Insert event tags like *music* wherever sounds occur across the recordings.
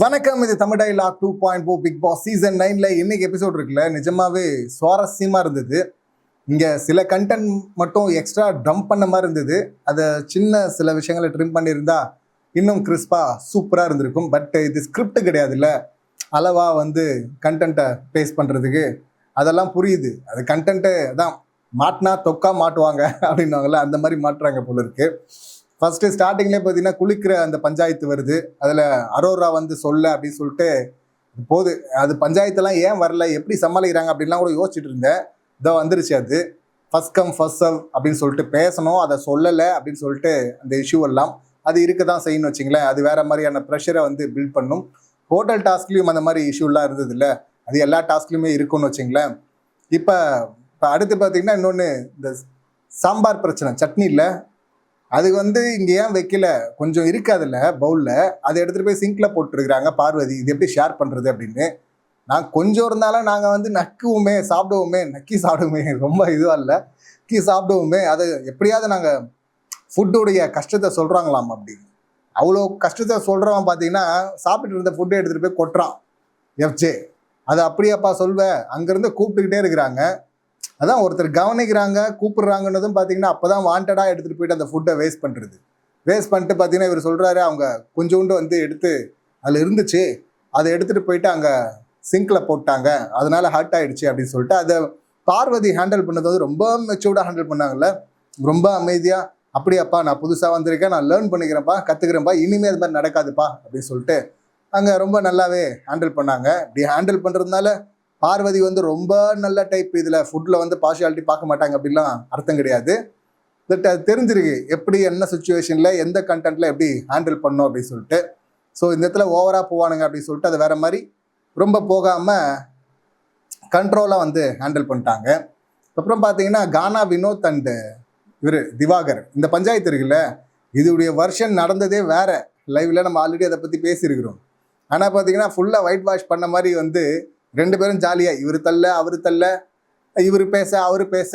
வணக்கம் இது Tamil dialogue two point four Bigg Boss season நைனில் இன்னைக்கு எபிசோட் இருக்குல்ல. நிஜமாவே சுவாரஸ்யமாக இருந்தது. இங்கே சில கண்டென்ட் மட்டும் எக்ஸ்ட்ரா டம்ப் பண்ண மாதிரி இருந்தது. அதை சின்ன சில விஷயங்களை ட்ரிம் பண்ணியிருந்தா இன்னும் கிறிஸ்பாக சூப்பராக இருந்திருக்கும். பட் இது ஸ்கிரிப்ட் கிடையாதுல்ல. அளவாக வந்து கண்டென்ட்டை பேஸ் பண்ணுறதுக்கு அதெல்லாம் புரியுது. அது கண்டென்ட்டு தான் மாட்டினா தொக்கா மாட்டுவாங்க அப்படின்னாங்களே அந்த மாதிரி மாட்டுறாங்க போல இருக்குது ஃபர்ஸ்ட் ஸ்டார்டிங்லேயே பார்த்தீங்கன்னா குளிக்கிற அந்த பஞ்சாயத்து வருது. அதில் அரோரா வந்து சொல்ல அப்படின்னு சொல்லிட்டு போது அது பஞ்சாயத்தெல்லாம் ஏன் வரல எப்படி சமாளிக்கிறாங்க அப்படின்லாம் கூட யோசிச்சுட்டு இருந்தேன். இதோ வந்துருச்சு அது. ஃபஸ்ட் கம் ஃபர்ஸ்ட் சர்வ் அப்படின்னு சொல்லிட்டு பேசணும் அதை சொல்லலை அப்படின்னு சொல்லிட்டு அந்த இஷ்யூ எல்லாம் அது இருக்க தான் செய்யணும் வச்சிங்களேன். அது வேற மாதிரியான ப்ரெஷரை வந்து பில்ட் பண்ணும். ஹோட்டல் டாஸ்க்லேயும் அந்த மாதிரி இஷ்யூலாம் இருந்தது இல்லை அது எல்லா டாஸ்க்லையுமே இருக்கும்னு வச்சிங்களேன். இப்போ இப்போ அடுத்து பார்த்தீங்கன்னா இன்னொன்று இந்த சாம்பார் பிரச்சனை சட்னி இல்லை அது வந்து இங்கே ஏன் வைக்கல? கொஞ்சம் இருக்கு அதில் பவுலில். அதை எடுத்துகிட்டு போய் சிங்கில் போட்டுருக்குறாங்க பார்வதி. இது எப்படி ஷேர் பண்ணுறது அப்படின்னு. நான் கொஞ்சம் இருந்தாலும் நாங்கள் வந்து நக்குவோமே சாப்பிடுவோமே. நக்கி சாப்பிடுவோமே. ரொம்ப இதுவாக இல்லை. நக்கி சாப்பிடுவோமே. அதை எப்படியாவது நாங்கள் ஃபுட்டுடைய கஷ்டத்தை சொல்கிறாங்களாம் அப்படின்னு. அவ்வளோ கஷ்டத்தை சொல்கிறவன் பார்த்தீங்கன்னா சாப்பிட்டு இருந்த ஃபுட்டை எடுத்துகிட்டு போய் கொட்டுறான். எஃப்ஜே அது அப்படியாப்பா சொல்வேன் அங்கேருந்து கூப்பிட்டுக்கிட்டே இருக்கிறாங்க. அதான் ஒருத்தர் கவனிக்கிறாங்க கூப்பிடுறாங்கன்னதும் பார்த்தீங்கன்னா அப்போ தான் வாண்டடாக எடுத்துகிட்டு போயிட்டு அந்த ஃபுட்டை வேஸ்ட் பண்ணுறது வேஸ்ட் பண்ணிட்டு பார்த்தீங்கன்னா இவர் சொல்கிறாரு அவங்க கொஞ்சோண்டு வந்து எடுத்து அதில் இருந்துச்சு. அதை எடுத்துகிட்டு போயிட்டு அங்கே சிங்கில் போட்டாங்க. அதனால ஹர்ட் ஆயிடுச்சு அப்படின்னு சொல்லிட்டு அதை பார்வதி ஹேண்டில் பண்ணது வந்து ரொம்ப மெச்சூர்டாக ஹேண்டில் பண்ணாங்கல்ல. ரொம்ப அமைதியாக அப்படியாப்பா நான் புதுசாக வந்திருக்கேன் நான் லேர்ன் பண்ணிக்கிறேன்ப்பா கற்றுக்கிறேன்ப்பா இனிமேல் அது மாதிரி நடக்காதுப்பா அப்படின்னு சொல்லிட்டு அங்கே ரொம்ப நல்லாவே ஹேண்டில் பண்ணாங்க. இப்படி ஹேண்டில் பண்ணுறதுனால பார்வதி வந்து ரொம்ப நல்ல டைப் இதில் ஃபுட்டில் வந்து பார்ஷியாலிட்டி பார்க்க மாட்டாங்க அப்படிலாம் அர்த்தம் கிடையாது. பட் அது தெரிஞ்சிருக்கு எப்படி என்ன சுச்சுவேஷனில் எந்த கண்டென்ட்டில் எப்படி ஹேண்டில் பண்ணும் அப்படின்னு சொல்லிட்டு. ஸோ இந்த இடத்துல ஓவராக போவானுங்க அப்படின்னு சொல்லிட்டு அது வேற மாதிரி ரொம்ப போகாமல் கண்ட்ரோலாக வந்து ஹேண்டில் பண்ணிட்டாங்க. அப்புறம் பார்த்தீங்கன்னா கானா வினோத் அண்டு இவர் திவாகர். இந்த பஞ்சாயத்து இருக்குல்ல இதுடைய வருஷன் நடந்ததே வேற. லைவில் நம்ம ஆல்ரெடி அதை பற்றி பேசியிருக்கிறோம். ஆனால் பார்த்தீங்கன்னா ஃபுல்லாக ஒயிட் வாஷ் பண்ண மாதிரி வந்து ரெண்டு பேரும் ஜாலியாக இவர் தள்ள அவர் தள்ள இவர் பேச அவர் பேச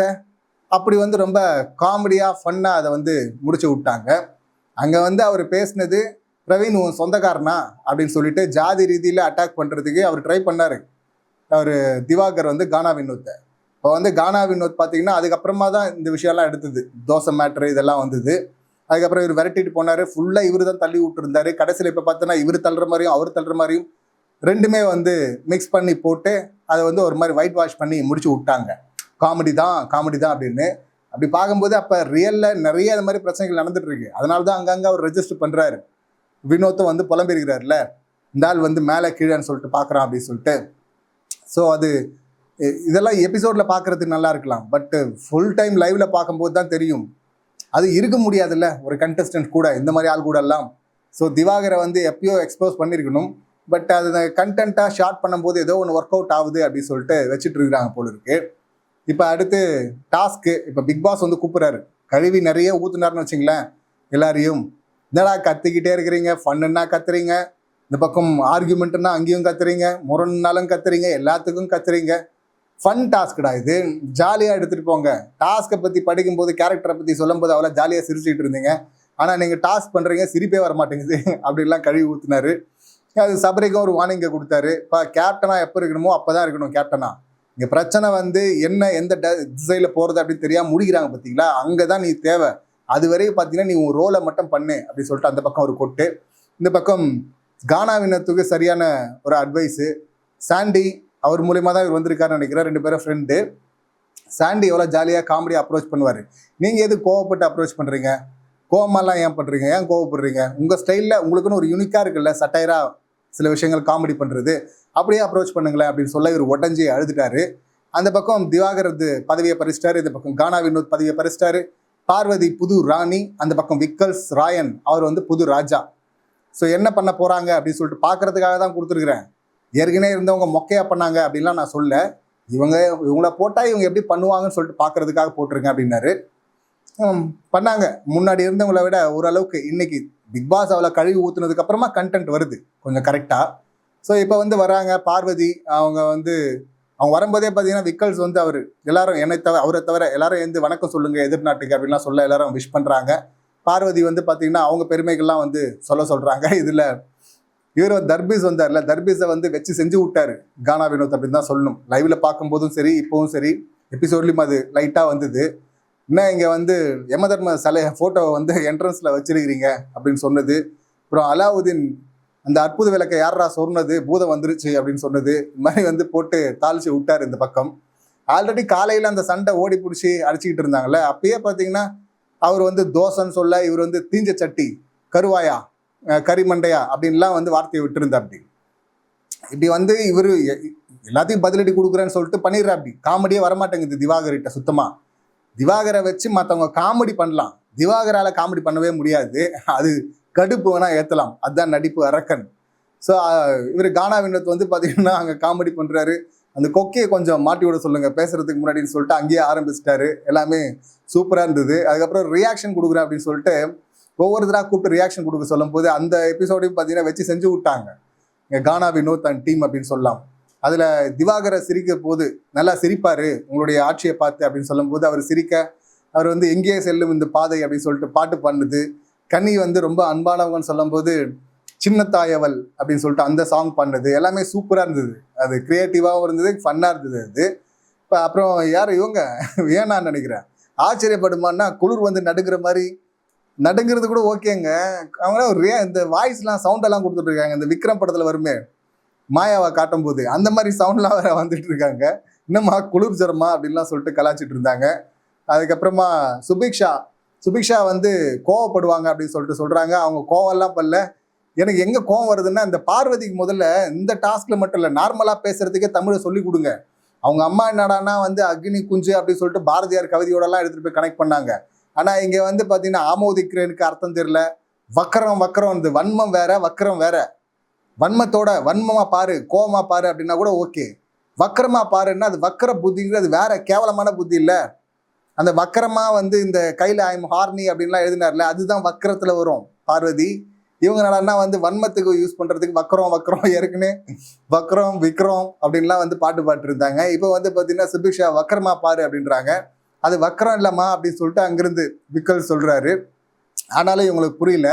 அப்படி வந்து ரொம்ப காமெடியாக ஃபன்னாக அதை வந்து முடிச்சு விட்டாங்க. அங்கே வந்து அவர் பேசினது பிரவீன் உன் சொந்தக்காரனா? அப்படின்னு சொல்லிட்டு ஜாதி ரீதியில் அட்டாக் பண்ணுறதுக்கு அவர் ட்ரை பண்ணார். அவர் திவாகர் வந்து கானா வினோத்தை. இப்போ வந்து கானா வினோத் பார்த்தீங்கன்னா அதுக்கப்புறமா தான் இந்த விஷயம்லாம் எடுத்தது. தோசை மேட்ரு இதெல்லாம் வந்தது. அதுக்கப்புறம் இவர் விரட்டிட்டு போனார். ஃபுல்லாக இவர் தான் தள்ளி விட்டுருந்தாரு. கடைசியில் இப்போ பார்த்தோன்னா இவர் தள்ளுற மாதிரியும் அவர் தள்ளுற மாதிரியும் ரெண்டுமே வந்து மிக்ஸ் பண்ணி போட்டு அதை வந்து ஒரு மாதிரி ஒயிட் வாஷ் பண்ணி முடிச்சு விட்டாங்க. காமெடி தான் காமெடி தான் அப்படின்னு. அப்படி பார்க்கும்போது அப்போ ரியலில் நிறைய இந்த மாதிரி பிரச்சனைகள் நடந்துட்டு இருக்கு. அதனால தான் அங்கங்கே அவர் ரெஜிஸ்டர் பண்ணுறாரு வினோத்தும் வந்து புலம்பிருக்கிறாருல இந்த ஆள் வந்து மேலே கீழேன்னு சொல்லிட்டு பார்க்குறான் அப்படின்னு சொல்லிட்டு. ஸோ அது இதெல்லாம் எபிசோடில் பார்க்குறதுக்கு நல்லா இருக்கலாம். பட் ஃபுல் டைம் லைவில் பார்க்கும்போது தான் தெரியும். அது இருக்க முடியாதுல்ல. ஒரு கண்டஸ்டன்ட் கூட இந்த மாதிரி ஆள் கூட எல்லாம். ஸோ திவாகரை வந்து எப்பயோ எக்ஸ்போஸ் பண்ணியிருக்கணும். பட் அது கண்டென்ட்டாக ஷார்ட் பண்ணும்போது ஏதோ ஒன்று ஒர்க் அவுட் ஆகுது அப்படின்னு சொல்லிட்டு வச்சுட்டு இருக்கிறாங்க போல இருக்கு. இப்போ அடுத்து டாஸ்க்கு இப்போ பிக் பாஸ் வந்து கூப்பிட்றாரு. கழுவி நிறைய ஊத்துனாருன்னு வச்சுங்களேன் எல்லாரையும். என்னடா கத்திக்கிட்டே இருக்கிறீங்க? ஃபன்னுன்னா கத்துறீங்க. இந்த பக்கம் ஆர்கியூமெண்ட்னா அங்கேயும் கத்துறீங்க. முரண்னாலும் கத்துறீங்க. எல்லாத்துக்கும் கத்துறீங்க. ஃபன் டாஸ்க்டா இது. ஜாலியாக எடுத்துகிட்டு போங்க. டாஸ்க்கை பற்றி படிக்கும்போது கேரக்டரை பற்றி சொல்லும்போது அவ்வளோ ஜாலியாக சிரிச்சுக்கிட்டு இருந்தீங்க. ஆனால் நீங்கள் டாஸ்க் பண்ணுறீங்க சிரிப்பே வர மாட்டேங்குது *laughs* அப்படிலாம் கழுவி ஊற்றுனாரு அது சபரிக்கும் ஒரு வார்னிங்கை கொடுத்தாரு. இப்போ கேப்டனாக எப்போ இருக்கணுமோ அப்போ தான் இருக்கணும் கேப்டனா இங்கே பிரச்சனை வந்து என்ன எந்த திசையில் போகிறது அப்படின்னு தெரியாமல் முடிக்கிறாங்க பார்த்தீங்களா அங்கே தான் நீ தேவை. அது வரையும் பார்த்தீங்கன்னா நீ உன் ரோலை மட்டும் பண்ணு அப்படின்னு சொல்லிட்டு அந்த பக்கம் ஒரு கொட்டு இந்த பக்கம் கானா வினத்துக்கு சரியான ஒரு அட்வைஸு சாண்டி அவர் மூலியமாக தான் இவர் வந்திருக்காருன்னு நினைக்கிறேன். ரெண்டு பேரும் ஃப்ரெண்டு சாண்டி எவ்வளோ ஜாலியாக காமெடியாக அப்ரோச் பண்ணுவார். நீங்கள் எது கோவப்பட்டு அப்ரோச் பண்ணுறீங்க கோவமெல்லாம் ஏன் பண்ணுறீங்க ஏன் கோவப்படுறீங்க? உங்கள் ஸ்டைலில் உங்களுக்குன்னு ஒரு யூனிக்காக இருக்குல்ல சட்டையராக சில விஷயங்கள் காமெடி பண்ணுறது அப்படியே அப்ரோச் பண்ணுங்களேன் அப்படின்னு சொல்ல இவர் உடஞ்சி அழுதுட்டாரு. அந்த பக்கம் திவாகரது பதவியை பறிச்சிட்டாரு இந்த பக்கம் கானா வினோத் பதவியை பறிச்சிட்டாரு. பார்வதி புது ராணி அந்த பக்கம் விக்கல்ஸ் ராயன் அவர் வந்து புது ராஜா. ஸோ என்ன பண்ண போகிறாங்க அப்படின்னு சொல்லிட்டு பார்க்கறதுக்காக தான் கொடுத்துருக்குறேன். ஏற்கனவே இருந்தவங்க மொக்கையா பண்ணாங்க அப்படின்லாம் நான் சொல்ல இவங்க இவங்கள போட்டால் இவங்க எப்படி பண்ணுவாங்கன்னு சொல்லிட்டு பார்க்கறதுக்காக போட்டிருக்கேன் அப்படின்னாரு. பண்ணாங்க. முன்னாடி இருந்தவங்கள விட ஓரளவுக்கு இன்னைக்கு பிக் பாஸ் அவளை கழுவி ஊத்துனதுக்கு அப்புறமா கண்டென்ட் வருது. கொஞ்சம் கரெக்டாக ஸோ இப்போ வந்து வராங்க பார்வதி அவங்க வந்து அவங்க வரும்போதே பார்த்தீங்கன்னா விக்கல்ஸ் வந்து அவர் எல்லாரும் என்னை தவிர அவரை தவிர எல்லாரும் எழுந்து வணக்கம் சொல்லுங்க எதிர்நாட்டுக்கு அப்படின்லாம் சொல்ல எல்லாரும் விஷ் பண்ணுறாங்க பார்வதி வந்து பார்த்தீங்கன்னா அவங்க பெருமைகள்லாம் வந்து சொல்ல சொல்கிறாங்க *laughs* இதில் இவர் தர்பீஸ் வந்தார்ல தர்பீஸை வந்து வச்சு செஞ்சு விட்டாரு. கானா வினோத் அப்படின்னு தான் சொல்லணும். லைவில் பார்க்கும்போதும் சரி இப்போவும் சரி எபிசோட்லேயும் அது லைட்டாக வந்தது. என்ன இங்கே வந்து யமதர்ம சலை ஃபோட்டோவை வந்து என்ட்ரன்ஸில் வச்சிருக்கிறீங்க அப்படின்னு சொன்னது. அப்புறம் அலாவுதீன் அந்த அற்புத விளக்கை யாரா சொன்னது? பூதம் வந்துருச்சு அப்படின்னு சொன்னது. இந்த மாதிரி வந்து போட்டு தாளிச்சு விட்டாரு இந்த பக்கம். ஆல்ரெடி காலையில் அந்த சண்டை ஓடி பிடிச்சி அடிச்சுக்கிட்டு இருந்தாங்கல்ல. அப்பயே பார்த்தீங்கன்னா அவர் வந்து தோசைன்னு சொல்ல இவர் வந்து தீஞ்ச சட்டி கருவாயா கரிமண்டையா அப்படின்லாம் வந்து வார்த்தையை விட்டுருந்தா அப்படி இப்படி வந்து இவர் எல்லாத்தையும் பதிலடி கொடுக்குறேன்னு சொல்லிட்டு பண்ணிடுறா அப்படி காமெடியே வரமாட்டேங்குது திவாகர்கிட்ட சுத்தமாக திவாகரை வச்சு மற்றவங்க காமெடி பண்ணலாம். திவாகரால் காமெடி பண்ணவே முடியாது. அது கடுப்பு வேணால் ஏற்றலாம் அதுதான் நடிப்பு அரக்கன். ஸோ இவர் கானா வினோத் வந்து பார்த்தீங்கன்னா அங்கே காமெடி பண்ணுறாரு அந்த கொக்கையை கொஞ்சம் மாட்டி விட சொல்லுங்கள் பேசுகிறதுக்கு முன்னாடின்னு சொல்லிட்டு அங்கேயே ஆரம்பிச்சிட்டாரு. எல்லாமே சூப்பராக இருந்தது. அதுக்கப்புறம் ரியாக்ஷன் கொடுக்குறேன் அப்படின்னு சொல்லிட்டு ஒவ்வொருத்தராக கூப்பிட்டு ரியாக்ஷன் கொடுக்க சொல்லும் போது அந்த எபிசோடையும் பார்த்தீங்கன்னா வச்சு செஞ்சு விட்டாங்க. இங்கே கானா வினோத் அண்ட் டீம் அப்படின்னு சொல்லலாம். அதில் திவாகரை சிரிக்க போது நல்லா சிரிப்பார் உங்களுடைய ஆட்சியை பார்த்து அப்படின்னு சொல்லும்போது அவர் சிரிக்க அவர் வந்து எங்கேயே செல்லும் இந்த பாதை அப்படின்னு சொல்லிட்டு பாட்டு பண்ணுது கன்னி வந்து ரொம்ப அன்பானவங்கன்னு சொல்லும்போது சின்ன தாயவள் அப்படின்னு சொல்லிட்டு அந்த சாங் பண்ணது எல்லாமே சூப்பராக இருந்தது. அது க்ரியேட்டிவாகவும் இருந்தது ஃபன்னாக இருந்தது அது. இப்போ அப்புறம் யார் இவங்க? வேணான்னு நினைக்கிறேன். ஆச்சரியப்படுமான்னா குளிர் வந்து நடுங்கிற மாதிரி நடுங்கிறது கூட ஓகேங்க அவங்க ஒரு இந்த வாய்ஸ்லாம் சவுண்டெல்லாம் கொடுத்துட்ருக்காங்க இந்த விக்ரம் படத்தில் வருமே மாயாவை காட்டும் போது அந்த மாதிரி சவுண்ட்லாம் வேற வந்துட்டு இருக்காங்க. என்னம்மா குளிர் ஜரமா அப்படின்லாம் சொல்லிட்டு கலாச்சிட்டு இருந்தாங்க. அதுக்கப்புறமா சுபிக்ஷா சுபிக்ஷா வந்து கோவப்படுவாங்க அப்படின்னு சொல்லிட்டு சொல்கிறாங்க அவங்க கோவம்லாம் பண்ணல எனக்கு எங்கே கோவம் வருதுன்னா இந்த பார்வதிக்கு முதல்ல இந்த டாஸ்கில் மட்டும் இல்லை நார்மலாக பேசுகிறதுக்கே தமிழை சொல்லி கொடுங்க. அவங்க அம்மா என்னடான்னா வந்து அக்னி குஞ்சு அப்படின்னு சொல்லிட்டு பாரதியார் கவிதையோடலாம் எடுத்துகிட்டு போய் கனெக்ட் பண்ணாங்க. ஆனால் இங்கே வந்து பார்த்தீங்கன்னா ஆமோதிக்கிறேனுக்கு அர்த்தம் தெரில வக்கரம் வக்கரம் வந்து வன்மம் வேற வக்கரம் வேற. வன்மத்தோட வன்மமா பாரு கோவமா பாரு அப்படின்னா கூட ஓகே வக்கரமா பாருன்னா அது வக்கர புத்திங்கிறது வேற கேவலமான புத்தி இல்லை. அந்த வக்கரமா வந்து இந்த கையில ஐம் ஹார்னி அப்படின்லாம் எழுதினார்ல அதுதான் வக்கரத்துல வரும். பார்வதி இவங்க என்னடான்னா வந்து வன்மத்துக்கு யூஸ் பண்றதுக்கு வக்கரம் வக்கரம் ஏற்கனவே வக்கரம் விக்ரம் அப்படின்லாம் வந்து பாட்டு பாட்டு இருந்தாங்க இப்போ வந்து பார்த்தீங்கன்னா சுபிக்ஷா வக்கரமா பாரு அப்படின்றாங்க. அது வக்கரம் இல்லம்மா அப்படின்னு சொல்லிட்டு அங்கிருந்து விக்கல் சொல்றாரு. ஆனாலும் இவங்களுக்கு புரியல.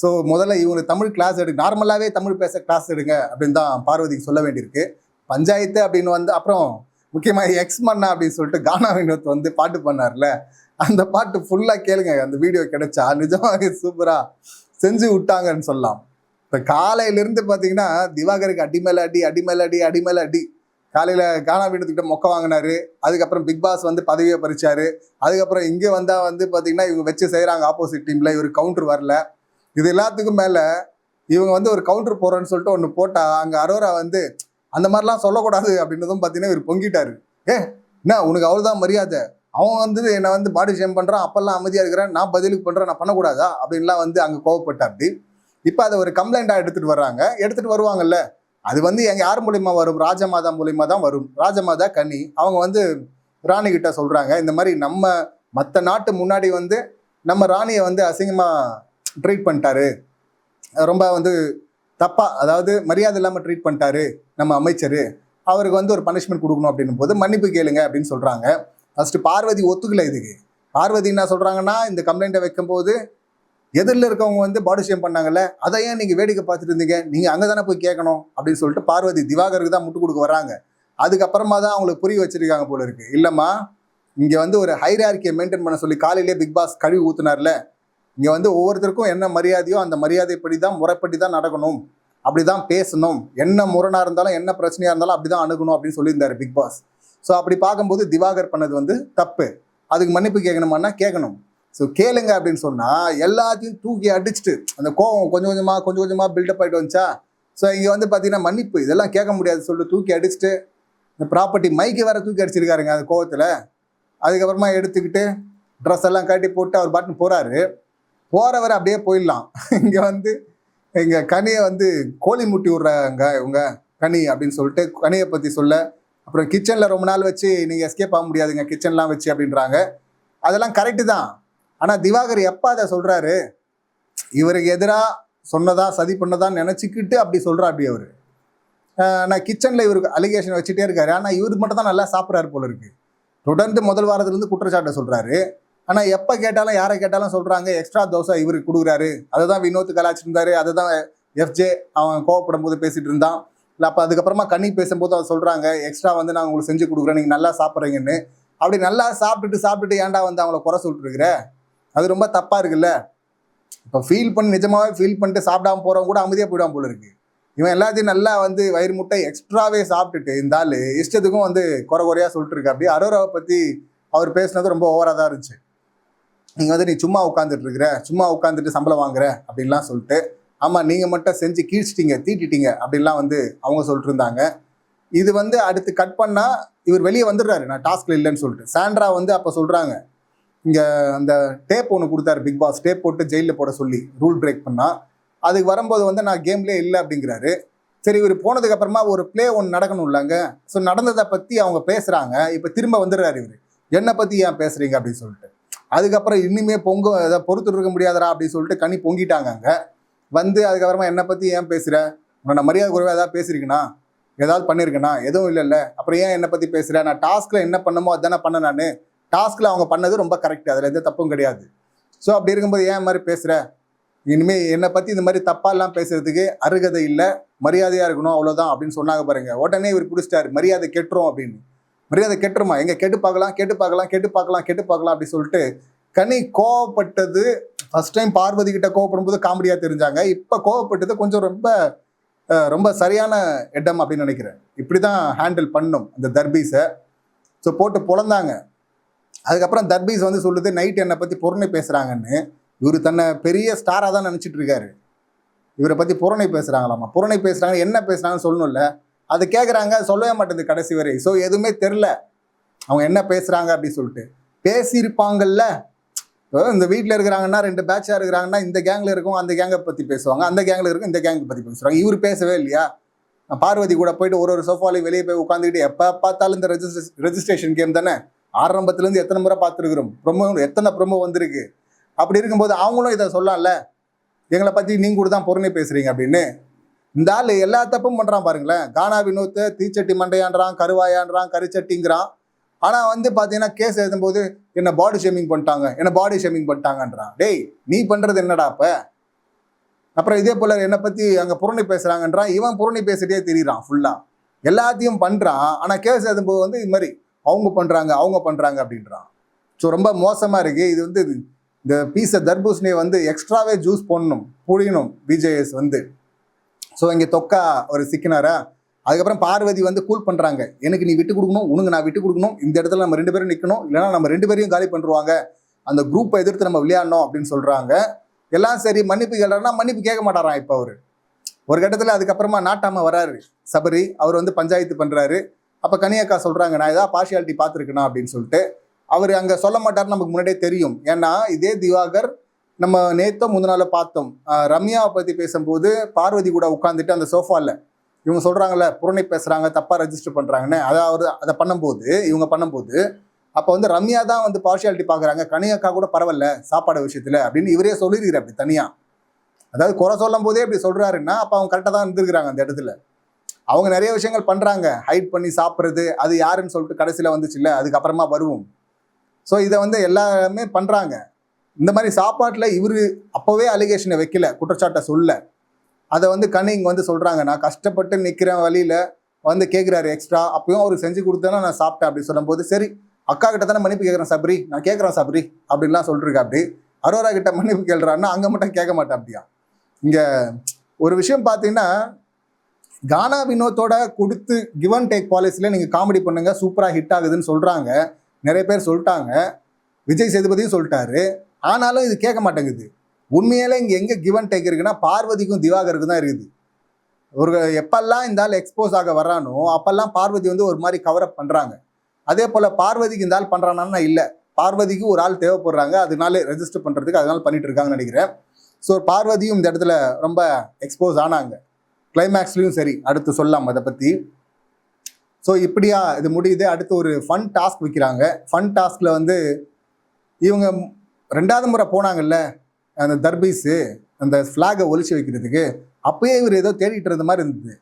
ஸோ முதல்ல இவங்க தமிழ் கிளாஸ் எடுங்க நார்மலாகவே தமிழ் பேச கிளாஸ் எடுங்க அப்படின்னு தான் பார்வதிக்கு சொல்ல வேண்டியிருக்கு. பஞ்சாயத்து அப்படின்னு வந்து அப்புறம் முக்கியமாக எக்ஸ் மன்னா அப்படின்னு சொல்லிட்டு கானா வினோத் வந்து பாட்டு பண்ணார்ல. அந்த பாட்டு ஃபுல்லாக கேளுங்க அந்த வீடியோ கிடைச்சா. நிஜமாக சூப்பராக செஞ்சு விட்டாங்கன்னு சொல்லலாம். இப்போ காலையிலேருந்து பார்த்தீங்கன்னா திவாகருக்கு அடிமேல அடி அடிமேல அடி அடிமேல அடி. காலையில் கானா வினோத்துக்கிட்ட மொக்க வாங்கினாரு. அதுக்கப்புறம் பிக் பாஸ் வந்து பதவியை பறிச்சாரு. அதுக்கப்புறம் இங்கே வந்தால் வந்து பார்த்தீங்கன்னா இவங்க வச்சு செய்கிறாங்க ஆப்போசிட் டீமில் இவர் கவுண்டர் வரல. இது எல்லாத்துக்கும் மேலே இவங்க வந்து ஒரு கவுண்டர் போகிறேன்னு சொல்லிட்டு ஒன்று போட்டால் அங்கே அரோரா வந்து அந்த மாதிரிலாம் சொல்லக்கூடாது அப்படின்றதும் பார்த்தீங்கன்னா இவர் பொங்கிட்டாரு. ஏ என்ன உனக்கு அவ்வளோதான் மரியாதை. அவன் வந்து என்னை வந்து பாடி ஷேம் பண்ணுறான் அப்போல்லாம் அமைதியாக இருக்கிறேன் நான் பதிலுக்கு பண்ணுறேன் நான் பண்ணக்கூடாதா? அப்படின்லாம் வந்து அங்கே கோவப்பட்ட அப்படி இப்போ அதை ஒரு கம்ப்ளைண்ட்டாக எடுத்துகிட்டு வர்றாங்க. எடுத்துகிட்டு வருவாங்கல்ல. அது வந்து எங்கள் யார் மூலியமாக வரும்? ராஜமாதா மூலியமாக தான் வரும். ராஜமாதா கன்னி அவங்க வந்து ராணி கிட்ட சொல்கிறாங்க இந்த மாதிரி நம்ம மற்ற நாட்டு முன்னாடி வந்து நம்ம ராணியை வந்து அசிங்கமாக ட்ரீட் பண்ணிட்டாரு. ரொம்ப வந்து தப்பாக அதாவது மரியாதை இல்லாமல் ட்ரீட் பண்ணிட்டாரு நம்ம அமைச்சர். அவருக்கு வந்து ஒரு பனிஷ்மெண்ட் கொடுக்கணும் அப்படின்னும் போது மன்னிப்பு கேளுங்க அப்படின்னு சொல்கிறாங்க ஃபஸ்ட்டு பார்வதி ஒத்துக்கல இதுக்கு. பார்வதி என்ன சொல்கிறாங்கன்னா இந்த கம்ப்ளைண்ட்டை வைக்கும்போது எதிரில் இருக்கவங்க வந்து பாடி ஷேம் பண்ணாங்கல்ல அதை ஏன் நீங்கள் வேடிக்கை பார்த்துட்டு இருந்தீங்க? நீங்கள் அங்கே தானே போய் கேட்கணும் அப்படின்னு சொல்லிட்டு பார்வதி திவாகருக்கு தான் முட்டு கொடுக்க வராங்க. அதுக்கப்புறமா தான் அவங்களுக்கு புரிய வச்சுருக்காங்க போல இருக்குது இல்லைம்மா இங்கே வந்து ஒரு ஹைரார்கியை மெயின்டைன் பண்ண சொல்லி காலையிலே பிக் பாஸ் கழுவி ஊற்றுனார்ல இங்கே வந்து ஒவ்வொருத்தருக்கும் என்ன மரியாதையோ அந்த மரியாதைப்படி தான் முறைப்படி தான் நடக்கணும். அப்படிதான் பேசணும். என்ன முரணாக இருந்தாலும் என்ன பிரச்சனையாக இருந்தாலும் அப்படிதான் அணுகணும் அப்படின்னு சொல்லியிருந்தார் பிக் பாஸ். ஸோ அப்படி பார்க்கும்போது திவாகர் பண்ணது வந்து தப்பு. அதுக்கு மன்னிப்பு கேட்கணுமான்னா கேட்கணும். ஸோ கேளுங்க அப்படின்னு சொன்னால் எல்லாத்தையும் தூக்கி அடிச்சுட்டு அந்த கோவம் கொஞ்சம் கொஞ்சமாக கொஞ்சம் கொஞ்சமாக பில்டப் ஆயிட்டு வந்துச்சா? ஸோ இங்கே வந்து பார்த்தீங்கன்னா மன்னிப்பு இதெல்லாம் கேட்க முடியாது சொல்லிட்டு தூக்கி அடிச்சுட்டு இந்த ப்ராப்பர்ட்டி மைக்கு வேறு தூக்கி அடிச்சிருக்காருங்க அந்த கோவத்தில். அதுக்கப்புறமா எடுத்துக்கிட்டு ட்ரெஸ் எல்லாம் கட்டி போட்டு அவர் பாட்டுன்னு போகிறாரு போறவர் அப்படியே போயிடலாம். இங்க வந்து இங்கே கனியை வந்து கோழி முட்டி விடுறாங்க இவங்க கனி அப்படின்னு சொல்லிட்டு கனியை பத்தி சொல்ல. அப்புறம் கிச்சன்ல ரொம்ப நாள் வச்சு நீங்க எஸ்கேப் ஆக முடியாதுங்க கிச்சன்லாம் வச்சு அப்படின்றாங்க. அதெல்லாம் கரெக்டு தான். ஆனா திவாகர் எப்ப அதை சொல்றாரு? இவருக்கு எதிராக சொன்னதா சதி பண்ணதா நினைச்சுக்கிட்டு அப்படி சொல்றா அப்படி அவரு நான் கிச்சன்ல இவருக்கு அலிகேஷன் வச்சுட்டே இருக்காரு. ஆனா இவருக்கு மட்டும் தான் நல்லா சாப்பிட்றாரு போல இருக்கு. தொடர்ந்து முதல் வாரத்துல இருந்து குற்றச்சாட்டை சொல்றாரு. ஆனால் எப்போ கேட்டாலும் யாரை கேட்டாலும் சொல்கிறாங்க எக்ஸ்ட்ரா தோசை இவருக்கு கொடுக்குறாரு. அதை தான் வினோத் கலாச்சிருந்தாரு அதை தான் எஃப்ஜே அவன் கோவப்படும் போது பேசிகிட்டு இருந்தான். இல்லை அப்போ அதுக்கப்புறமா கண்ணி பேசும்போது அவர் சொல்கிறாங்க எக்ஸ்ட்ரா வந்து நான் உங்களுக்கு செஞ்சு கொடுக்குறேன். நீங்கள் நல்லா சாப்பிட்றீங்கன்னு. அப்படி நல்லா சாப்பிட்டுட்டு சாப்பிட்டுட்டு ஏன்டா வந்து அவங்கள குறை சொல்லிட்டுருக்குற? அது ரொம்ப தப்பாக இருக்குல்ல? இப்போ ஃபீல் பண்ணி நிஜமாகவே ஃபீல் பண்ணிட்டு சாப்பிடாம போகிறவங்க கூட அமைதியாக போயிடுவான் போல இருக்கு. இவன் எல்லாத்தையும் நல்லா வந்து வயிறு முட்டை எக்ஸ்ட்ராவே சாப்பிட்டுட்டு இந்த ஆள் இஷ்டத்துக்கும் வந்து குறை குறையாக சொல்லிட்டு இருக்கா அப்படி அரோராவை பற்றி அவர் பேசுனது ரொம்ப ஓவராக தான் இருந்துச்சு. நீங்கள் வந்து நீ சும்மா உட்காந்துட்டு இருக்கிற சும்மா உட்காந்துட்டு சம்பளம் வாங்குற அப்படின்லாம் சொல்லிட்டு ஆமாம் நீங்கள் மட்டும் செஞ்சு கீழ்ச்சிட்டிங்க தீட்டிட்டீங்க அப்படின்லாம் வந்து அவங்க சொல்லிட்டு இருந்தாங்க இது வந்து அடுத்து கட் பண்ணால் இவர் வெளியே வந்துடுறாரு நான் டாஸ்க்ல இல்லைன்னு சொல்லிட்டு. சாண்ட்ரா வந்து அப்போ சொல்கிறாங்க இங்கே அந்த டேப் ஒன்று கொடுத்தாரு பிக் பாஸ் டேப் போட்டு ஜெயிலில் போட சொல்லி ரூல் பிரேக் பண்ணால் அதுக்கு வரும்போது வந்து நான் கேம்லேயே இல்லை அப்படிங்கிறாரு. சரி இவர் போனதுக்கப்புறமா ஒரு ப்ளே ஒன்று நடக்கணும் இல்லைங்க. ஸோ நடந்ததை பற்றி அவங்க பேசுகிறாங்க இப்போ திரும்ப வந்துடுறாரு இவர். என்னை பற்றி ஏன் பேசுகிறீங்க அப்படின்னு சொல்லிட்டு. அதுக்கப்புறம் இன்னுமே பொங்க அதை பொறுத்து இருக்க முடியாதரா அப்படின்னு சொல்லிட்டு கனி பொங்கிட்டாங்க அங்கே. வந்து அதுக்கப்புறமா என்னை பற்றி ஏன் பேசுகிற உன்னை மரியாதை குறைவாக ஏதாவது பேசியிருக்கேனா? ஏதாவது பண்ணியிருக்கேனா? எதுவும் இல்லைல்ல. அப்புறம் ஏன் என்னை பற்றி பேசுகிற நான் டாஸ்கில் என்ன பண்ணமோ அதானே பண்ண நான். டாஸ்கில் அவங்க பண்ணது ரொம்ப கரெக்ட் அதில் எந்த தப்பும் கிடையாது. ஸோ அப்படி இருக்கும்போது ஏன் மாதிரி பேசுகிற இனிமேல் என்னை பற்றி இந்த மாதிரி தப்பாலாம் பேசுகிறதுக்கு அருகதை இல்லை. மரியாதையாக இருக்கணும் அவ்வளோதான் அப்படின்னு சொன்னாங்க பாருங்கள் உடனே இவர் பிடிச்சிட்டாரு. மரியாதை கெட்டுரும் அப்படின்னு. மரியாதை கெட்டுருமா? எங்க கேட்டு பார்க்கலாம் கேட்டு பார்க்கலாம் கேட்டு பார்க்கலாம் கேட்டு பார்க்கலாம் அப்படி சொல்லிட்டு கனி கோவப்பட்டது. ஃபர்ஸ்ட் டைம் பார்வதி கிட்ட கோவப்படும் போது காமெடியாக தெரிஞ்சாங்க. இப்போ கோவப்பட்டது கொஞ்சம் ரொம்ப ரொம்ப சரியான இடம் அப்படின்னு நினைக்கிறேன். இப்படி தான் ஹேண்டில் பண்ணும் அந்த தர்பீஸை ஸோ போட்டு பொழந்தாங்க அதுக்கப்புறம் தர்பீஸ் வந்து சொல்லுது நைட் என்னை பற்றி பொருணை பேசுகிறாங்கன்னு இவர் தன்னை பெரிய ஸ்டாராக தான் நினச்சிட்டு இருக்காரு. இவரை பற்றி புறணை பேசுகிறாங்களாமா புறணை பேசுகிறாங்க என்ன பேசுகிறாங்கன்னு சொல்லணும்ல. அது கேட்குறாங்க சொல்லவே மாட்டேங்குது கடைசி வரை. ஸோ எதுவுமே தெரில அவங்க என்ன பேசுகிறாங்க அப்படின்னு சொல்லிட்டு. பேசியிருப்பாங்கல்ல. இந்த வீட்டில் இருக்கிறாங்கன்னா ரெண்டு பேட்சாக இருக்கிறாங்கன்னா இந்த கேங்கில் இருக்கும் அந்த கேங்கை பற்றி பேசுவாங்க. அந்த கேங்கில் இருக்கும் இந்த கேங்கை பற்றி பேசுவாங்க. இவர் பேசவே இல்லையா? பார்வதி கூட போயிட்டு ஒரு ஒரு சோஃபாலையும் வெளியே போய் உட்காந்துக்கிட்டு எப்போ பார்த்தாலும் இந்த ரெஜிஸ்ட்ரே ரெஜிஸ்ட்ரேஷன் கேம் தானே? ஆரம்பத்துலேருந்து எத்தனை முறை பார்த்துருக்குறோம். ப்ரொமோ எத்தனை ப்ரொமோ வந்திருக்கு? அப்படி இருக்கும்போது அவங்களும் இதை சொல்லலாம்ல எங்களை பற்றி நீங்கள் கூட தான் பொறுமை பேசுகிறீங்க அப்படின்னு. இந்த ஆள் எல்லா தப்பும் பண்ணுறான் பாருங்களேன். கானா வினோத்தை தீச்சட்டி மண்டையான்றான் கருவாயான்றான் கரிச்சட்டிங்கிறான். ஆனால் வந்து பார்த்தீங்கன்னா கேஸ் எழுதும்போது என்ன பாடி ஷேமிங் பண்ணிட்டாங்க என்ன பாடி ஷேமிங் பண்ணிட்டாங்கன்றான். டேய் நீ பண்ணுறது என்னடா அப்போ? அப்புறம் இதே போல் என்னை பற்றி அங்கே புரணி பேசுகிறாங்கன்றான் இவன் புரணி பேசிட்டே தெரியுறான் ஃபுல்லாக எல்லாத்தையும் பண்ணுறான் ஆனால் கேஸ் எழுதும்போது வந்து இது மாதிரி அவங்க பண்ணுறாங்க அவங்க பண்ணுறாங்க அப்படின்றான். ஸோ ரொம்ப மோசமாக இருக்குது இது வந்து இந்த பீஸை தர்பூசணியை வந்து எக்ஸ்ட்ராவே ஜூஸ் போடணும் புழியணும் பிஜேஎஸ் வந்து. ஸோ இங்கே தொக்கா ஒரு சிக்கினாரா? அதுக்கப்புறம் பார்வதி வந்து கூல் பண்ணுறாங்க எனக்கு நீ விட்டு கொடுக்கணும் உனக்கு நான் விட்டு கொடுக்கணும். இந்த இடத்துல நம்ம ரெண்டு பேரும் நிற்கணும் இல்லைன்னா நம்ம ரெண்டு பேரையும் காலி பண்ணுருவாங்க. அந்த குரூப்பை எதிர்த்து நம்ம விளையாடணும் அப்படின்னு சொல்கிறாங்க எல்லாம் சரி மன்னிப்பு கேட்கறாருன்னா மன்னிப்பு கேட்க மாட்டாராம் இப்போ அவர். ஒரு கட்டத்தில் அதுக்கப்புறமா நாட்டாம வராரு. சபரி அவர் வந்து பஞ்சாயத்து பண்ணுறாரு அப்போ கனியக்கா சொல்கிறாங்க நான் ஏதாவது பார்ஷியாலிட்டி பார்த்துருக்கேனா? அப்படின்னு சொல்லிட்டு. அவர் அங்கே சொல்ல மாட்டார் நமக்கு முன்னாடியே தெரியும். ஏன்னா இதே திவாகர் நம்ம நேத்தோ முந்தின நாளோ பார்த்தோம் ரம்யாவை பற்றி பேசும்போது பார்வதி கூட உட்காந்துட்டு அந்த சோஃபாவில் இவங்க சொல்கிறாங்கல்ல புறணை பேசுகிறாங்க தப்பாக ரெஜிஸ்டர் பண்ணுறாங்கன்னு அதாவது அவர் அதை பண்ணும்போது இவங்க பண்ணும்போது அப்போ வந்து ரம்யா தான் வந்து பார்ஷியாலிட்டி பார்க்குறாங்க. கனியக்கா கூட பரவாயில்ல சாப்பாடு விஷயத்தில் அப்படின்னு இவரே சொல்லியிருக்கிறார் அப்படி தனியாக அதாவது குறை சொல்லும் போதே இப்படி சொல்கிறாருன்னா அப்போ அவங்க கரெக்டாக தான் இருந்திருக்கிறாங்க அந்த இடத்துல. அவங்க நிறைய விஷயங்கள் பண்ணுறாங்க ஹைட் பண்ணி சாப்பிட்றது அது யாருன்னு சொல்லிட்டு கடைசியில் வந்துச்சுல்ல அதுக்கப்புறமா வருவோம். ஸோ இதை வந்து எல்லாமே பண்ணுறாங்க இந்த மாதிரி சாப்பாட்டில் இவர் அப்போவே அலிகேஷனை வைக்கல குற்றச்சாட்டை சொல்ல. அதை வந்து கனிங் வந்து சொல்கிறாங்க நான் கஷ்டப்பட்டு நிற்கிறேன் வழியில் வந்து கேட்குறாரு எக்ஸ்ட்ரா அப்பயும் அவருக்கு செஞ்சு கொடுத்தேன்னா நான் சாப்பிட்டேன் அப்படி சொல்லும்போது சரி அக்கா கிட்ட தானே மன்னிப்பு கேட்குறேன் சபரி. நான் கேட்குறேன் சபரி. அப்படின்லாம் சொல்லிருக்கா அப்படி. அரோரா கிட்ட மன்னிப்பு கேள்றான்னா அங்கே மட்டும் கேட்க மாட்டேன் அப்படியா? இங்கே ஒரு விஷயம் பார்த்தீங்கன்னா கானா வினோத்தோட கொடுத்து கிவ் அண்ட் டேக் பாலிசியில் நீங்கள் காமெடி பண்ணுங்கள் சூப்பராக ஹிட் ஆகுதுன்னு சொல்கிறாங்க நிறைய பேர் சொல்லிட்டாங்க. விஜய் சேதுபதியும் சொல்லிட்டாரு. ஆனாலும் இது கேட்க மாட்டேங்குது. உண்மையிலே இங்கே எங்கே கிவன் டேக் இருக்குன்னா பார்வதிக்கும் திவாகருக்கும் தான் இருக்குது. ஒரு எப்பெல்லாம் இந்த ஆள் எக்ஸ்போஸ் ஆக வர்றானோ அப்பெல்லாம் பார்வதி வந்து ஒரு மாதிரி கவரப் பண்ணுறாங்க அதே போல் பார்வதிக்கு இந்த ஆள் பண்ணுறானா இல்லை. பார்வதிக்கு ஒரு ஆள் தேவைப்படுறாங்க. அதனால ரெஜிஸ்டர் பண்ணுறதுக்கு அதனால பண்ணிட்டு இருக்காங்கன்னு நினைக்கிறேன். ஸோ பார்வதியும் இந்த இடத்துல ரொம்ப எக்ஸ்போஸ் ஆனாங்க. கிளைமேக்ஸ்லையும் சரி அடுத்து சொல்லலாம் அதை பற்றி ஸோ இப்படியா இது முடியுது. அடுத்து ஒரு ஃபன் டாஸ்க் வைக்கிறாங்க. ஃபன் டாஸ்கில் வந்து இவங்க ரெண்டாவது முறை போனாங்கல்ல அந்த தர்பீஸு அந்த ஃப்ளாகை ஒழிச்சு வைக்கிறதுக்கு அப்பயே இவர் ஏதோ தேடிட்டு இருந்த மாதிரி இருந்தது.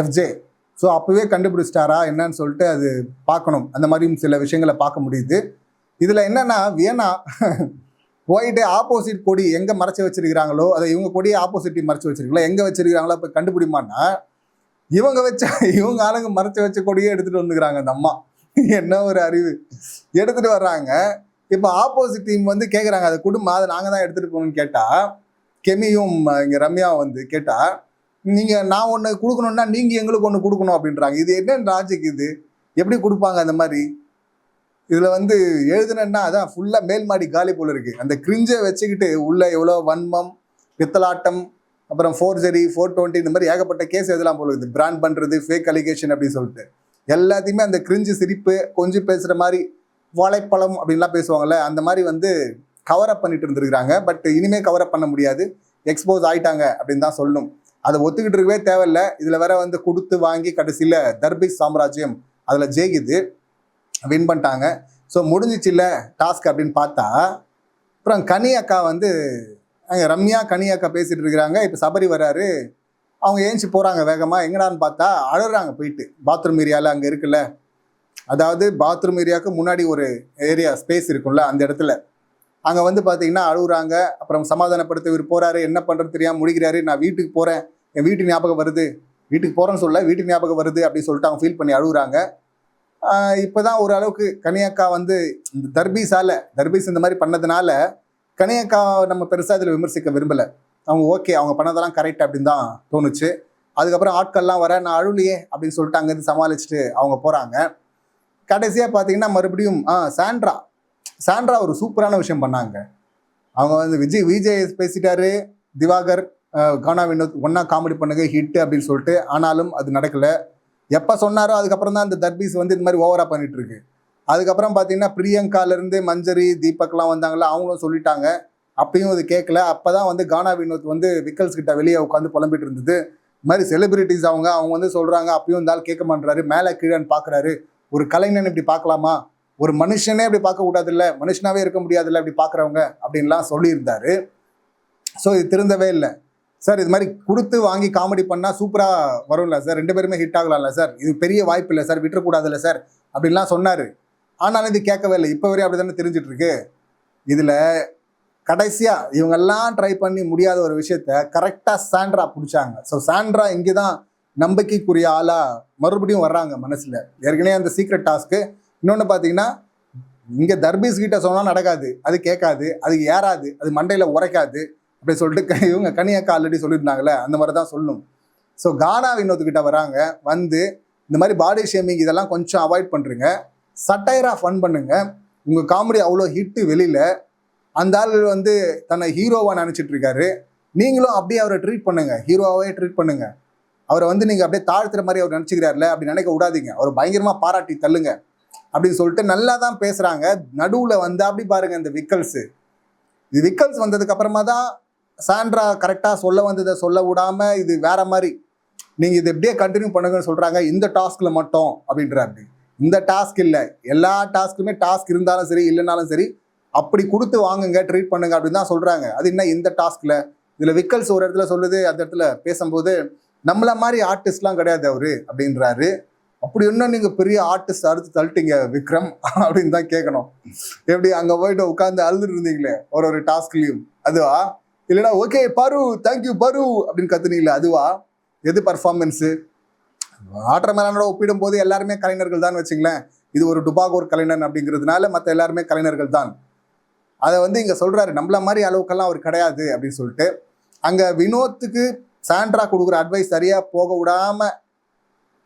எஃப்ஜே ஸோ அப்போவே கண்டுபிடிச்சிட்டாரா என்னன்னு சொல்லிட்டு அது பார்க்கணும். அந்த மாதிரியும் சில விஷயங்களை பார்க்க முடியுது. இதில் என்னென்னா வியனா போயிட்டு ஆப்போசிட் கொடி எங்கே மறைச்சி வச்சிருக்கிறாங்களோ அதை இவங்க கொடியை ஆப்போசிட்டி மறைச்சி வச்சிருக்கீங்களா எங்கே வச்சிருக்காங்களோ இப்போ கண்டுபிடிமான்னா இவங்க வச்ச இவங்க ஆளுங்க மறைச்சி வச்ச கொடியே எடுத்துகிட்டு வந்துக்கிறாங்க அந்த அம்மா. என்ன ஒரு அறிவு. எடுத்துகிட்டு வர்றாங்க. இப்போ ஆப்போசிட் டீம் வந்து கேட்குறாங்க அதை குடும்பம் அதை நாங்கள் தான் எடுத்துகிட்டு போகணும்னு கேட்டால் கெமியும் இங்கே ரம்யாவும் வந்து கேட்டால் நீங்கள் நான் ஒன்று கொடுக்கணும்னா நீங்கள் எங்களுக்கு ஒன்று கொடுக்கணும் அப்படின்றாங்க. இது என்ன லாஜிக் இது? எப்படி கொடுப்பாங்க அந்த மாதிரி? இதில் வந்து எழுதுனேன்னா அதான் ஃபுல்லாக மேல் மாடி காலி போல் இருக்குது அந்த கிரிஞ்சை வச்சுக்கிட்டு உள்ளே எவ்வளோ வன்மம் பித்தலாட்டம் அப்புறம் ஃபோர் ஜெரி ஃபோர் டுவெண்ட்டி இந்த மாதிரி ஏகப்பட்ட கேஸ் எதெல்லாம் போல இருக்குது பிராண்ட் பண்ணுறது ஃபேக் அலிகேஷன் அப்படின்னு சொல்லிட்டு. எல்லாத்தையுமே அந்த கிரிஞ்சு சிரிப்பு கொஞ்சம் பேசுகிற மாதிரி வாழைப்பழம் அப்படின்லாம் பேசுவாங்கல்ல அந்த மாதிரி வந்து கவர் அப் பண்ணிட்டு இருந்திருக்கிறாங்க. பட் இனிமே கவர் அப் பண்ண முடியாது. எக்ஸ்போஸ் ஆயிட்டாங்க அப்படின்னு தான் சொல்லணும் அதை ஒத்துக்கிட்டு இருக்கவே தேவையில்ல. இதில் வேற வந்து கொடுத்து வாங்கி கடைசியில் தர்பிக் சாம்ராஜ்யம் அதில் ஜெயிக்குது. வின் பண்ணிட்டாங்க. ஸோ முடிஞ்சிச்சுல்ல டாஸ்க் அப்படின்னு பார்த்தா அப்புறம் கனி அக்கா வந்து அங்கே ரம்யா கனி அக்கா பேசிகிட்டு இருக்கிறாங்க. இப்போ சபரி வராரு. அவங்க ஏஞ்சி போகிறாங்க வேகமாக எங்கடான்னு பார்த்தா அழுறாங்க போயிட்டு. பாத்ரூம் ஏரியாவில் அங்கே இருக்குல்ல. அதாவது பாத்ரூம் ஏரியாவுக்கு முன்னாடி ஒரு ஏரியா ஸ்பேஸ் இருக்கும்ல அந்த இடத்துல. அங்கே வந்து பார்த்தீங்கன்னா அழுகுறாங்க அப்புறம் சமாதானப்படுத்த இவர் போகிறாரு என்ன பண்ணுறது தெரியாம முடிக்கிறாரு நான் வீட்டுக்கு போகிறேன் என் வீட்டு ஞாபகம் வருது. வீட்டுக்கு போகிறேன்னு சொல்ல வீட்டு ஞாபகம் வருது அப்படின்னு சொல்லிட்டு அவங்க ஃபீல் பண்ணி அழுகுறாங்க இப்போ தான் ஓரளவுக்கு கனியக்கா வந்து இந்த தர்பீஸால் தர்பீஸ் இந்த மாதிரி பண்ணதுனால கனியக்கா நம்ம பெருசாக இதில் விமர்சிக்க விரும்பலை. அவங்க ஓகே அவங்க பண்ணதெல்லாம் கரெக்ட் அப்படின்னு தான் தோணுச்சு. அதுக்கப்புறம் ஆட்கள்லாம் வர நான் அழுலையே அப்படின்னு சொல்லிட்டு அங்கேருந்து சமாளிச்சுட்டு அவங்க போகிறாங்க கடைசியாக பார்த்தீங்கன்னா மறுபடியும் ஆ சாண்ட்ரா. சாண்ட்ரா ஒரு சூப்பரான விஷயம் பண்ணாங்க. அவங்க வந்து விஜய் விஜய் பேசிட்டாரு திவாகர் கானா வினோத் ஒன்றா காமெடி பண்ணுங்க ஹிட் அப்படின்னு சொல்லிட்டு ஆனாலும் அது நடக்கலை. எப்போ சொன்னாரோ அதுக்கப்புறம் தான் அந்த தர்பீஸ் வந்து இந்த மாதிரி ஓவராக பண்ணிகிட்ருக்கு அதுக்கப்புறம் பார்த்தீங்கன்னா பிரியங்கால இருந்து மஞ்சரி தீபக்லாம் வந்தாங்களா அவங்களும் சொல்லிட்டாங்க. அப்பயும் அது கேட்கல அப்போ தான் வந்து கானா வினோத் வந்து விக்கல்ஸ் கிட்ட வெளியே உட்காந்து புலம்பிட்டு இருந்தது இந்த மாதிரி செலிபிரிட்டிஸ் அவங்க அவங்க வந்து சொல்கிறாங்க அப்பயும் இருந்தாலும் கேட்க மாட்டுறாரு மேலே கீழேன்னு பார்க்குறாரு ஒரு கலைஞன் இப்படி பார்க்கலாமா? ஒரு மனுஷனே இப்படி பார்க்க கூடாதுல்ல? மனுஷனாவே இருக்க முடியாதுல்ல? இப்படி பார்க்குறவங்க அப்படின்லாம் சொல்லியிருந்தாரு. ஸோ இது திருந்தவே இல்லை. சார் இது மாதிரி கொடுத்து வாங்கி காமெடி பண்ணால் சூப்பராக வரும்ல சார் ரெண்டு பேருமே ஹிட் ஆகலாம்ல சார் இது பெரிய வாய்ப்பு இல்லை சார் விட்டுறக்கூடாதுல்ல சார் அப்படின்லாம் சொன்னார். ஆனாலும் இது கேட்கவே இல்லை. இப்போ வரையும் அப்படி தானே தெரிஞ்சிட்ருக்கு. இதில் கடைசியாக இவங்கெல்லாம் ட்ரை பண்ணி முடியாத ஒரு விஷயத்த கரெக்டாக சாண்ட்ரா பிடிச்சாங்க. ஸோ சாண்ட்ரா இங்கே தான் நம்பிக்கைக்குரிய ஆளாக மறுபடியும் வர்றாங்க மனசில். ஏற்கனவே அந்த சீக்ரெட் டாஸ்க்கு இன்னொன்று பார்த்தீங்கன்னா இங்கே தர்பீஸ் கிட்ட சொன்னால் நடக்காது அது கேட்காது அது ஏறாது அது மண்டையில் உரைக்காது அப்படி சொல்லிட்டு க- இவங்க கனியாக்கா ஆல்ரெடி சொல்லியிருந்தாங்களே அந்த மாதிரி தான் சொல்லணும் ஸோ கானா வினோத்துக்கிட்ட வராங்க வந்து இந்த மாதிரி பாடி ஷேமிங் இதெல்லாம் கொஞ்சம் அவாய்ட் பண்ணுறீங்க சட்டையராக ஃபன் பண்ணுங்க. உங்கள் காமெடி அவ்வளோ ஹிட்டு வெளியில். அந்த ஆள் வந்து தன்னை ஹீரோவாக நினச்சிட்டு இருக்காரு. நீங்களும் அப்படியே அவரை ட்ரீட் பண்ணுங்க. ஹீரோவாகவே ட்ரீட் பண்ணுங்கள் அவரை வந்து நீங்கள் அப்படியே தாழ்த்துற மாதிரி அவர் நினச்சிக்கிறாருல அப்படி நினைக்க விடாதீங்க. அவர் பயங்கரமாக பாராட்டி தள்ளுங்க. அப்படின்னு சொல்லிட்டு நல்லா தான் பேசுகிறாங்க நடுவில் வந்து அப்படி பாருங்கள் இந்த விக்கல்ஸு. இது விக்கல்ஸ் வந்ததுக்கு அப்புறமா தான் சாண்ட்ரா கரெக்டாக சொல்ல வந்ததை சொல்ல விடாமல் இது வேற மாதிரி. நீங்கள் இது எப்படியே கண்டினியூ பண்ணுங்கன்னு சொல்கிறாங்க இந்த டாஸ்கில் மட்டும் அப்படின்றாரு. இந்த டாஸ்க் இல்லை. எல்லா டாஸ்க்குமே டாஸ்க் இருந்தாலும் சரி இல்லைனாலும் சரி அப்படி கொடுத்து வாங்குங்க ட்ரீட் பண்ணுங்க அப்படின்னு தான் சொல்கிறாங்க அது என்ன இந்த டாஸ்கில் இதில் விக்கல்ஸ் ஒரு இடத்துல சொல்லுது அந்த இடத்துல பேசும்போது நம்மள மாதிரி ஆர்டிஸ்ட்லாம் கிடையாது அவரு அப்படின்றாரு. அப்படி இன்னும் நீங்கள் பெரிய ஆர்டிஸ்ட் அறுத்து தள்ளிட்டீங்க விக்ரம்? *laughs* அப்படின்னு தான் கேட்கணும் எப்படி அங்கே போயிட்டு உட்காந்து அழுதுட்டு இருந்தீங்களே ஒரு ஒரு டாஸ்க்லேயும் அதுவா? இல்லைனா ஓகே பரு தேங்க்யூ பரு அப்படின்னு கத்துனீங்களே அதுவா? எது பர்ஃபார்மன்ஸு ஆற்ற மேலானோட ஒப்பிடும் போது எல்லாருமே கலைஞர்கள் தான் வச்சுங்களேன். இது ஒரு டுபாகோர் கலைஞன் அப்படிங்கிறதுனால மற்ற எல்லாருமே கலைஞர்கள் தான். அதை வந்து இங்கே சொல்கிறாரு நம்மள மாதிரி அளவுக்கெல்லாம் அவர் கிடையாது அப்படின்னு சொல்லிட்டு. அங்கே வினோத்துக்கு சாண்ட்ரா கொடுக்குற அட்வைஸ் சரியாக போக விடாமல்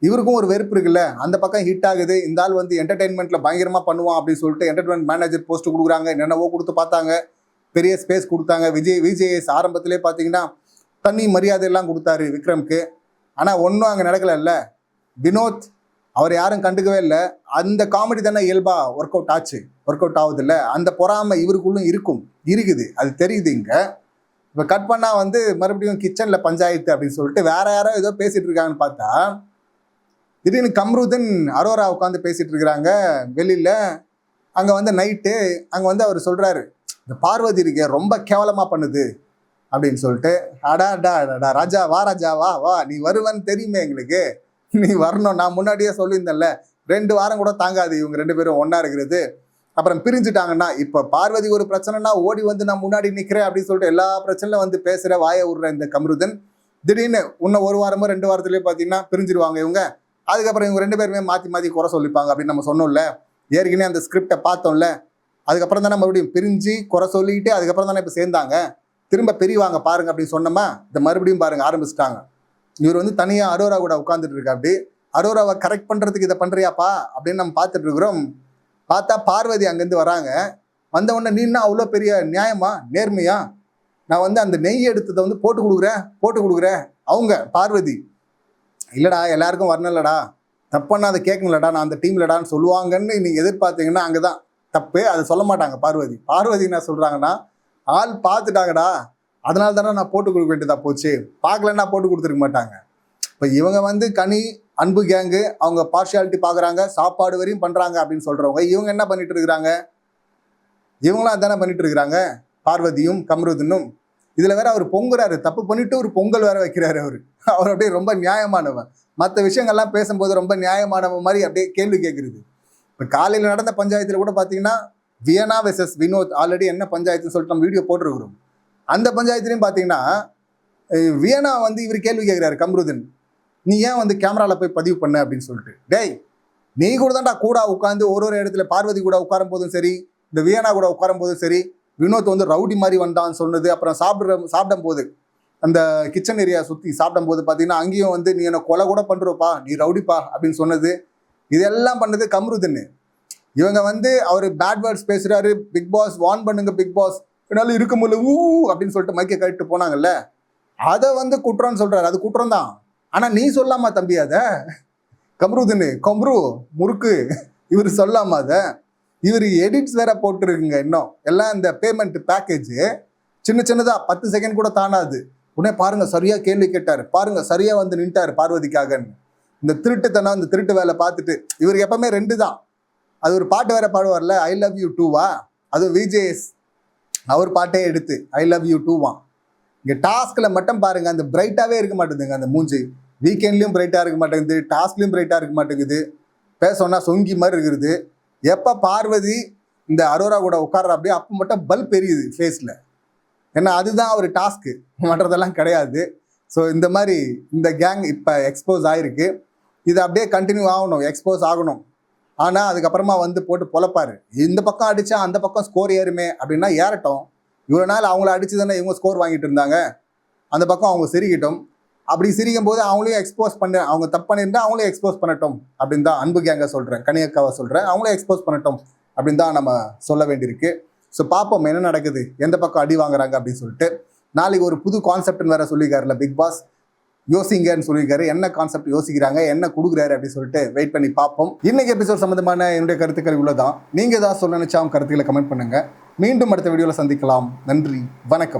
இவருக்கும் ஒரு வெறுப்பு இருக்குல்ல? அந்த பக்கம் ஹிட் ஆகுது. இந்த ஆள் வந்து என்டர்டெயின்மெண்ட்டில் பயங்கரமாக பண்ணுவான் அப்படின்னு சொல்லிட்டு என்டர்டைன்மெண்ட் மேனேஜர் போஸ்ட் கொடுக்குறாங்க. என்னென்னவோ கொடுத்து பார்த்தாங்க. பெரிய ஸ்பேஸ் கொடுத்தாங்க. விஜய் விஜேஎஸ் ஆரம்பத்திலே பார்த்தீங்கன்னா தண்ணி மரியாதையெல்லாம் கொடுத்தாரு விக்ரம்க்கு. ஆனால் ஒன்றும் அங்கே நடக்கலைல்ல. வினோத் அவர் யாரும் கண்டுக்கவே இல்லை. அந்த காமெடி தானே இயல்பா ஒர்க் அவுட் ஆச்சு. ஒர்க் அவுட் ஆகுது இல்லை அந்த பொறாமை இவருக்குள்ளும் இருக்கும். இருக்குது. அது தெரியுது இங்கே. இப்போ கட் பண்ணால் வந்து மறுபடியும் கிச்சனில் பஞ்சாயத்து அப்படின்னு சொல்லிட்டு வேற யாரோ ஏதோ பேசிட்டு இருக்காங்கன்னு பார்த்தா திடீர்னு கம்ருதன் அரோரா உட்காந்து பேசிட்டு இருக்கிறாங்க வெளியில். அங்கே வந்து நைட்டு அங்கே வந்து அவர் சொல்கிறாரு இந்த பார்வதி இருக்கே ரொம்ப கேவலமாக பண்ணுது அப்படின்னு சொல்லிட்டு அடா அடா அடா ராஜா வா ராஜா வா வா நீ வருவன்னு தெரியுமே எங்களுக்கு. நீ வரணும் நான் முன்னாடியே சொல்லியிருந்தேன்ல ரெண்டு வாரம் கூட தாங்காது இவங்க ரெண்டு பேரும் ஒன்றா இருக்கிறது. அப்புறம் பிரிஞ்சுட்டாங்கன்னா இப்போ பார்வதி ஒரு பிரச்சனைனா ஓடி வந்து நான் முன்னாடி நிற்கிறேன் அப்படின்னு சொல்லிட்டு எல்லா பிரச்சனையும் வந்து பேசுகிற வாயை விடுற இந்த கமருதன். திடீர்னு இன்னும் ஒரு வாரமோ ரெண்டு வாரத்துலேயே பார்த்தீங்கன்னா பிரிஞ்சிருவாங்க இவங்க. அதுக்கப்புறம் இவங்க ரெண்டு பேருமே மாற்றி மாற்றி குறை சொல்லிப்பாங்க அப்படின்னு நம்ம சொன்னோம்ல. ஏற்கனவே அந்த ஸ்கிரிப்டை பார்த்தோம்ல. அதுக்கப்புறம் தானே மறுபடியும் பிரிஞ்சு குறை சொல்லிட்டு அதுக்கப்புறம் தானே இப்போ சேர்ந்தாங்க. திரும்ப பிரிவாங்க பாருங்க அப்படின்னு சொன்னோமா இந்த மறுபடியும் பாருங்க ஆரம்பிச்சிட்டாங்க. இவர் வந்து தனியாக அரோரா கூட உட்காந்துட்டு இருக்கா அப்படி அரோராவை கரெக்ட் பண்ணுறதுக்கு இதை பண்ணுறியாப்பா அப்படின்னு நம்ம பார்த்துட்டு இருக்கிறோம். பார்த்தா பார்வதி அங்கேருந்து வராங்க. வந்த உடனே நீன்னா அவ்வளோ பெரிய நியாயமா? நேர்மையா? நான் வந்து அந்த நெய் எடுத்ததை வந்து போட்டு கொடுக்குறேன் போட்டு கொடுக்குறேன். அவங்க பார்வதி இல்லைடா எல்லாருக்கும் வரணும்லடா. தப்புன்னா அதை கேட்கணும்லடா. நான் அந்த டீம்லடான்னு சொல்லுவாங்கன்னு நீங்கள் எதிர்பார்த்தீங்கன்னா அங்கே தான் தப்பு அதை சொல்ல மாட்டாங்க பார்வதி. பார்வதி என்ன சொல்கிறாங்கன்னா ஆள் பார்த்துட்டாங்கடா. அதனால தானே நான் போட்டு கொடுக்க வேண்டியதாக போச்சு. பார்க்கலன்னா போட்டு கொடுத்துருக்க மாட்டாங்க. இப்போ இவங்க வந்து கனி அன்பு கேங்கு அவங்க பார்ஷியாலிட்டி பார்க்குறாங்க சாப்பாடு வரையும் பண்ணுறாங்க அப்படின்னு சொல்கிறவங்க இவங்க என்ன பண்ணிட்டு இருக்கிறாங்க? இவங்களாம் அதானே பண்ணிட்டு இருக்கிறாங்க? பார்வதியும் கம்ருதனும். இதில் வேற அவர் பொங்குறாரு. தப்பு பண்ணிட்டு ஒரு பொங்கல் வேற வைக்கிறாரு அவர். *laughs* அவர் அப்படியே ரொம்ப நியாயமானவன். மற்ற விஷயங்கள்லாம் பேசும்போது ரொம்ப நியாயமானவன் மாதிரி அப்படியே கேள்வி கேட்குறது இப்போ காலையில் நடந்த பஞ்சாயத்தில் கூட பார்த்தீங்கன்னா வியனா வெசஸ் வினோத் ஆல்ரெடி என்ன பஞ்சாயத்துன்னு சொல்லிட்டு நம்ம வீடியோ போட்டிருக்கிறோம். அந்த பஞ்சாயத்துலையும் பார்த்தீங்கன்னா வியனா வந்து இவர் கேள்வி கேட்குறாரு கம்ருதன். நீ ஏன் வந்து கேமராவில் போய் பதிவு பண்ண அப்படின்னு சொல்லிட்டு. டேய் நீ கூட தான்டா கூட உட்காந்து ஒரு ஒரு இடத்துல பார்வதி கூட உட்காரும் போதும் சரி இந்த வியனா கூட உட்காரும் போதும் சரி வினோத் வந்து ரவுடி மாதிரி வந்தான்னு சொன்னது அப்புறம் சாப்பிட்ற சாப்பிடும் போது அந்த கிச்சன் ஏரியா சுற்றி சாப்பிடும் போது பார்த்தீங்கன்னா அங்கேயும் வந்து நீ என்னை கொலை கூட பண்ணுறப்பா நீ ரவுடிப்பா அப்படின்னு சொன்னது. இதெல்லாம் பண்ணது கம்ருதுன்னு இவங்க வந்து அவர் பேட் வேர்ட்ஸ் பேசுகிறாரு பிக் பாஸ் வார்ன் பண்ணுங்க பிக் பாஸ் என்னால இருக்க முடியல ஊ அப்படின்னு சொல்லிட்டு மைக்கை கட்டிட்டு போனாங்கல்ல. அதை வந்து குற்றம்னு சொல்கிறாரு அது குற்றம் தான். ஆனா நீ சொல்லாமா தம்பி அத? கம்ருதுன்னு கம்ரு முறுக்கு இவர் சொல்லாமா அத? இவர் எடிட்ஸ் வேற போட்டுருக்குங்க இன்னும். எல்லாம் இந்த பேமெண்ட் பேக்கேஜ் சின்ன சின்னதா பத்து செகண்ட் கூட தாண்டாது உடனே பாருங்க சரியா கேள்வி கேட்டார். பாருங்க சரியா வந்து நின்ட்டார் பார்வதிக்காகன்னு. இந்த திருட்டுத்தனம் இந்த திருட்டு வேலை பார்த்துட்டு இவருக்கு எப்பவுமே ரெண்டு தான். அது ஒரு பாட்டு வேற பாடுவார்ல ஐ லவ் யூ டூவா அது விஜேஎஸ். அவர் பாட்டே எடுத்து ஐ லவ் யூ டூவா இங்கே டாஸ்கில் மட்டும் பாருங்க அந்த பிரைட்டாகவே இருக்க மாட்டேதுங்க அந்த மூஞ்சி. வீக்கெண்ட்லேயும் பிரைட்டாக இருக்க மாட்டேங்குது டாஸ்க்லேயும் பிரைட்டாக இருக்க மாட்டேங்குது. பேசணும்னா சொங்கி மாதிரி இருக்குது. எப்போ பார்வதி இந்த அரோரா கூட உட்கார்ற அப்படியே அப்போ மட்டும் பல்ப் எரியுது ஃபேஸில் ஏன்னா அதுதான் ஒரு டாஸ்க்கு மற்றதெல்லாம் கிடையாது. ஸோ இந்த மாதிரி இந்த கேங் இப்போ எக்ஸ்போஸ் ஆகிருக்கு இது அப்படியே கண்டினியூ ஆகணும் எக்ஸ்போஸ் ஆகணும். ஆனால் அதுக்கப்புறமா வந்து போட்டு பொழப்பாரு. இந்த பக்கம் அடித்தா அந்த பக்கம் ஸ்கோர் ஏறுமே அப்படின்னா ஏறட்டும். இவ்வளோ நாள் அவங்கள அடிச்சு தானே இவங்க ஸ்கோர் வாங்கிட்டு இருந்தாங்க. அந்த பக்கம் அவங்க செருகிட்டோம் அப்படி சிரிக்கும் போது அவங்களையும் எக்ஸ்போஸ் பண்ண அவங்க தப்பு பண்ணியிருந்தா அவங்களையும் எக்ஸ்போஸ் பண்ணட்டும் அப்படின்னு தான் அன்பு கேங்க சொல்கிறேன் கனியக்காவை சொல்கிறேன் அவங்களையும் எக்ஸ்போஸ் பண்ணட்டும் அப்படின்னு தான் நம்ம சொல்ல வேண்டியிருக்கு. ஸோ பார்ப்போம் என்ன நடக்குது எந்த பக்கம் அடி வாங்குறாங்க அப்படின்னு சொல்லிட்டு. நாளைக்கு ஒரு புது கான்செப்ட்னு வேற சொல்லியிருக்காருல பிக் பாஸ் யோசிங்கன்னு சொல்லியிருக்காரு. என்ன கான்செப்ட் யோசிக்கிறாங்க என்ன கொடுக்குறாரு அப்படின்னு சொல்லிட்டு வெயிட் பண்ணி பார்ப்போம் இன்னைக்கு எபிசோட் சம்மந்தமான என்னுடைய கருத்துக்கள் இவ்வளோதான் நீங்கள் ஏதாவது சொல்ல நினச்சா உங்க கருத்துக்களை கமெண்ட் பண்ணுங்க. மீண்டும் அடுத்த வீடியோவில் சந்திக்கலாம். நன்றி வணக்கம்.